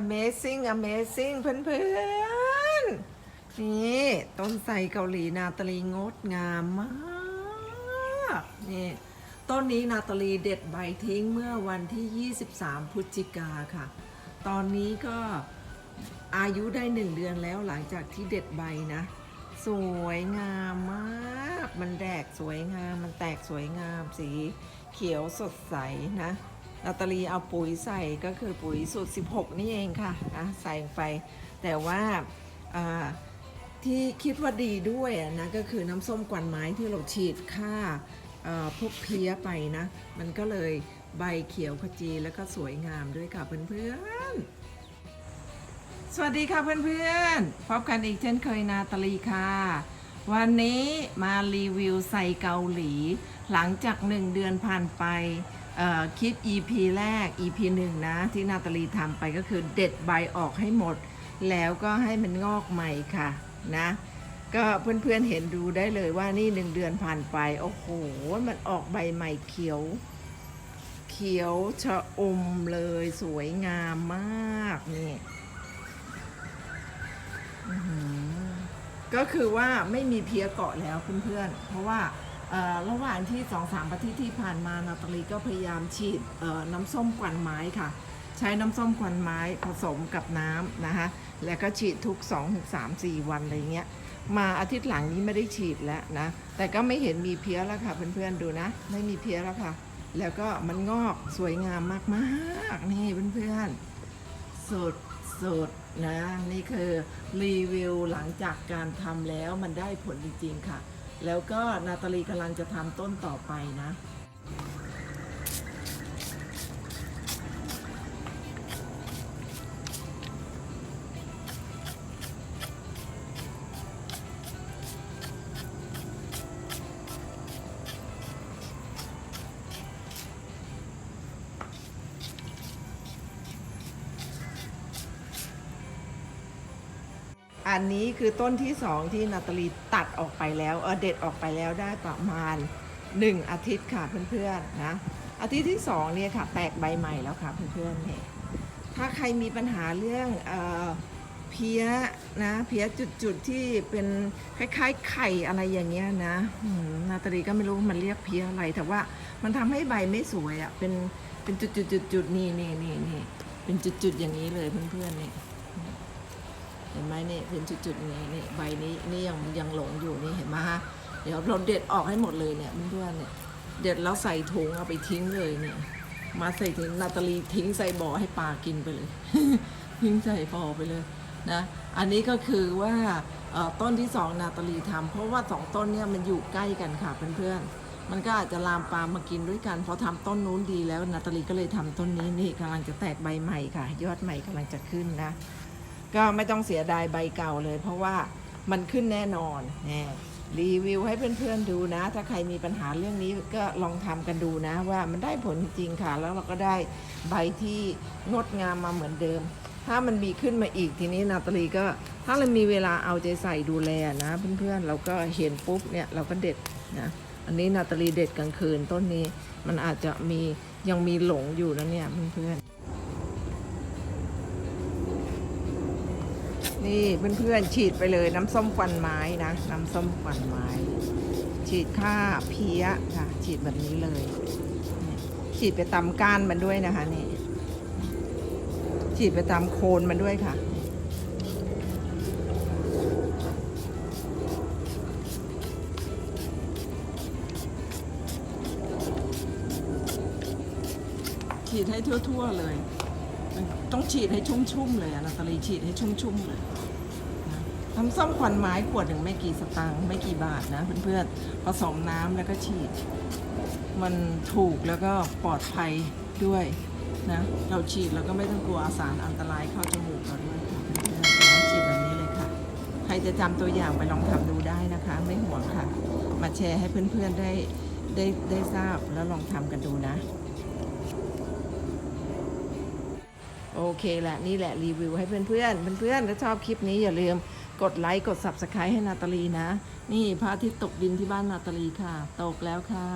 Amazing Amazing เพื่อนๆ นี่ ต้นไทรเกาหลีนาตาลีงดงามมาก นี่ ต้นนี้นาตาลีเด็ดใบทิ้งเมื่อวันที่ 23 พฤศจิกาค่ะ ตอนนี้ก็อายุได้หนึ่งเดือนแล้วหลังจากที่เด็ดใบนะ สวยงามมาก มันแดกสวยงาม มันแตกสวยงามสีเขียวสดใสนะ นาตาลีเอาปุ๋ยใส่ก็คือปุ๋ยสูตร 16 นี่เองค่ะนะใส่ไป แต่ว่าที่คิดว่าดีด้วยนะก็คือน้ำส้มกวนไม้ที่เราฉีดฆ่าพวกเพี้ยไปนะ มันก็เลยใบเขียวขจีแล้วก็สวยงามด้วยค่ะเพื่อนๆ สวัสดีค่ะเพื่อนๆ พบกันอีกเช่นเคยนาตาลีค่ะ วันนี้มารีวิวใส่เกาหลี หลังจากหนึ่งเดือนผ่านไป คลิป EP แรก EP หนึ่งนะ ที่นาตาลีทำไปก็คือเด็ดใบออกให้หมด แล้วก็ให้มันงอกใหม่ค่ะนะ ก็เพื่อนๆเห็นดูได้เลยว่านี่หนึ่งเดือนผ่านไป โอ้โห มันออกใบใหม่เขียว เขียวชะอมเลยสวยงามมากนี่ก็คือว่าไม่มีเพียเกาะแล้วเพื่อนๆเพราะว่า ระหว่างที่สองสามอาทิตย์ที่ผ่านมานาตาลีก็พยายามฉีดน้ำส้มกวันไม้ค่ะ ใช้น้ำส้มกวันไม้ผสมกับน้ำนะคะแล้วก็ฉีดทุก 2-3-4ถึง4วันอะไรเงี้ยมาอาทิตย์หลังนี้ไม่ได้ฉีดแล้วนะ แต่ก็ไม่เห็นมีเพี้ยแล้วค่ะเพื่อนๆดูนะ ไม่มีเพี้ยแล้วค่ะ แล้วก็มันงอกสวยงามมากๆ นี่เพื่อนๆสุดสุดนะ นี่คือรีวิวหลังจากการทำแล้วมันได้ผลจริงๆค่ะ แล้วก็นาตาลีกำลังจะทำต้นต่อไปนะ อันนี้คือต้นที่สองที่นาตาลีตัดออกไปแล้วเออเด็ดออกไปแล้วได้ประมาณ 1 อาทิตย์ค่ะเพื่อนๆนะอาทิตย์ที่สองเนี่ยค่ะแตกใบใหม่แล้วค่ะเพื่อนๆเนี่ยถ้าใครมีปัญหาเรื่องเออเพี้ยนะเพี้ยจุดๆที่เป็นคล้ายๆไข่อะไรอย่างเงี้ยนะนาตาลีก็ไม่รู้มันเรียกเพี้ยอะไร แต่ว่ามันทำให้ใบไม่สวยอะ่ะเป็นเป็นจุดๆๆๆนี่นี่นี่นี่เป็นจุดๆอย่างนี้เลยเพื่อนๆเนี่ย ห็นไหมเนี่ยเป็นจุดๆนี้นี่ใบนี้นี่ยังยังหลงอยู่นี่เห็นไหมฮะเดี๋ยวเราเด็ดออกให้หมดเลยเนี่ยเพื่อนๆเนี่ยเด็ดแล้วใส่ถุงเอาไปทิ้งเลยเนี่ยมาใส่ถุงนาตาลีทิ้งใส่บ่อให้ปลากินไปเลย ทิ้งใส่บ่อไปเลยนะอันนี้ก็คือว่าต้นที่สองนาตาลีทำเพราะว่าสองต้นเนี่ยมันอยู่ใกล้กันค่ะเพื่อนๆมันก็อาจจะลามปลามากินด้วยกันพอทำต้นนู้นดีแล้วนาตาลีก็เลยทำต้นนี้นี่กำลังจะแตกใบใหม่ค่ะ ยอดใหม่กำลังจะขึ้นนะ ก็ไม่ต้องเสียดายใบเก่าเลย เพราะว่ามันขึ้นแน่นอนแน่รีวิวให้เพื่อนๆดูนะ ถ้าใครมีปัญหาเรื่องนี้ก็ลองทำกันดูนะ ว่ามันได้ผลจริงๆค่ะ แล้วเราก็ได้ใบที่งดงามมาเหมือนเดิม ถ้ามันมีขึ้นมาอีกทีนี้นาตาลีก็ถ้าเรามีเวลาเอาใจใส่ดูแลนะ เพื่อนๆเราก็เห็นปุ๊บเนี่ยเราก็เด็ดนะอันนี้นาตาลีเด็ดกลางคืนต้นนี้มันอาจจะมียังมีหลงอยู่นะเนี่ยเพื่อนๆ นี่เพื่อนๆฉีดไปเลยน้ำส้มควันไม้นะ น้ำส้มควันไม้ ฉีดฆ่าเพี้ยค่ะ ฉีดแบบนี้เลย ฉีดไปตามก้านมันด้วยนะคะนี่ฉีดไปตามโคนมันด้วยค่ะ ฉีดให้ทั่วๆเลย ต้องฉีดให้ชุ่มๆเลยอะนาตาลีฉีดให้ชุ่มๆเลยนะน้ำส้มควันไม้ขวดหนึ่งไม่กี่สตางค์ไม่กี่บาทนะเพื่อนๆผสมน้ำแล้วก็ฉีด มันถูกแล้วก็ปลอดภัยด้วยนะเราฉีดแล้วก็ไม่ต้องกลัวสารอันตรายเข้าจมูกเราด้วยค่ะเพื่อนๆนะฉีดแบบนี้เลยค่ะ ใครจะจำตัวอย่างไปลองทำดูได้นะคะ ไม่ห่วงค่ะ มาแชร์ให้เพื่อนๆได้ได้ได้ทราบแล้วลองทำกันดูนะ โอเคแหละนี่แหละรีวิวให้เพื่อนเพื่อนๆเพื่อนๆถ้าชอบคลิปนี้อย่าลืมกดไลค์กด subscribe ให้นาตาลีนะ นี่พระอาทิตย์ตกดินที่บ้านนาตาลีค่ะ ตกแล้วค่ะ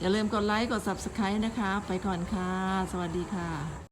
อย่าลืมกดไลค์กด subscribe นะคะ ไปก่อนค่ะ สวัสดีค่ะ